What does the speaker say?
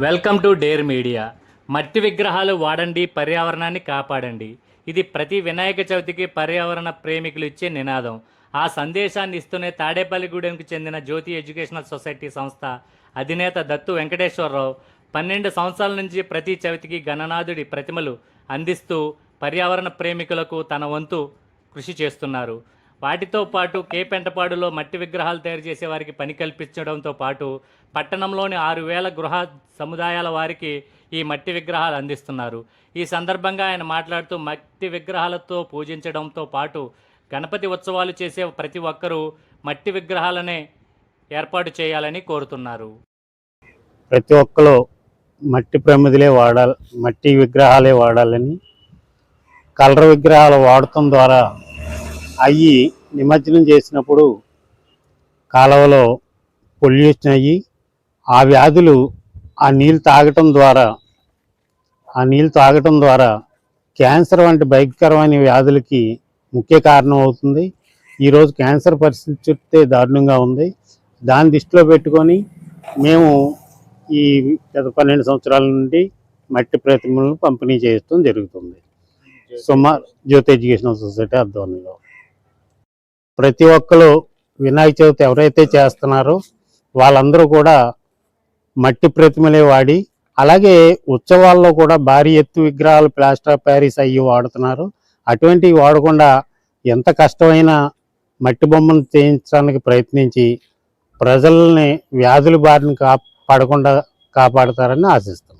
Welcome to dare media. మట్టి విగ్రహాలు వాడండి పర్యావరణాన్ని కాపాడండి. ఇది ప్రతి వినాయక చవితికి పర్యావరణ ప్రేమికులు ఇచ్చే నినాదం. ఆ సందేశాన్ని ఇస్తూనే తాడేపల్లిగూడెంకు చెందిన జ్యోతి ఎడ్యుకేషనల్ సొసైటీ సంస్థ అధినేత దత్తు వెంకటేశ్వరరావు పన్నెండు సంవత్సరాల నుంచి ప్రతి చవితికి గణనాథుడి ప్రతిమలు అందిస్తూ పర్యావరణ ప్రేమికులకు తన వంతు కృషి చేస్తున్నారు. వాటితో పాటు కే పెంటపాడులో మట్టి విగ్రహాలు తయారు చేసే వారికి పని కల్పించడంతో పాటు పట్టణంలోని ఆరు వేల గృహ సముదాయాల వారికి ఈ మట్టి విగ్రహాలు అందిస్తున్నారు. ఈ సందర్భంగా ఆయన మాట్లాడుతూ మట్టి విగ్రహాలతో పూజించడంతో పాటు గణపతి ఉత్సవాలు చేసే ప్రతి ఒక్కరూ మట్టి విగ్రహాలనే ఏర్పాటు చేయాలని కోరుతున్నారు. ప్రతి ఒక్కరు మట్టి ప్రమిదిలే వాడాలి మట్టి విగ్రహాలే వాడాలని కలర్ విగ్రహాలు వాడటం ద్వారా అవి నిమజ్జనం చేసినప్పుడు కాలువలో పొల్యూషన్ అయ్యి ఆ వ్యాధులు ఆ నీళ్ళు తాగటం ద్వారా ఆ నీళ్ళు తాగటం ద్వారా క్యాన్సర్ వంటి భయంకరమైన వ్యాధులకి ముఖ్య కారణం అవుతుంది. ఈరోజు క్యాన్సర్ పరిస్థితి చూస్తే దారుణంగా ఉంది. దాన్ని దృష్టిలో పెట్టుకొని మేము ఈ గత పన్నెండు సంవత్సరాల నుండి మట్టి ప్రతిమలను పంపిణీ చేయడం జరుగుతుంది. సుమార్ జ్యోతి ఎడ్యుకేషనల్ సొసైటీ ఆధ్వర్యంలో. ప్రతి ఒక్కరు వినాయక చవితి ఎవరైతే చేస్తున్నారో వాళ్ళందరూ కూడా మట్టి ప్రతిమలే వాడి అలాగే ఉత్సవాల్లో కూడా భారీ ఎత్తు విగ్రహాలు ప్లాస్టర్ ఆఫ్ ప్యారిస్ అయ్యి వాడుతున్నారు. అటువంటివి వాడకుండా ఎంత కష్టమైనా మట్టి బొమ్మను చేయించడానికి ప్రయత్నించి ప్రజల్ని వ్యాధుల బారిన కాపాడకుండా కాపాడతారని ఆశిస్తాం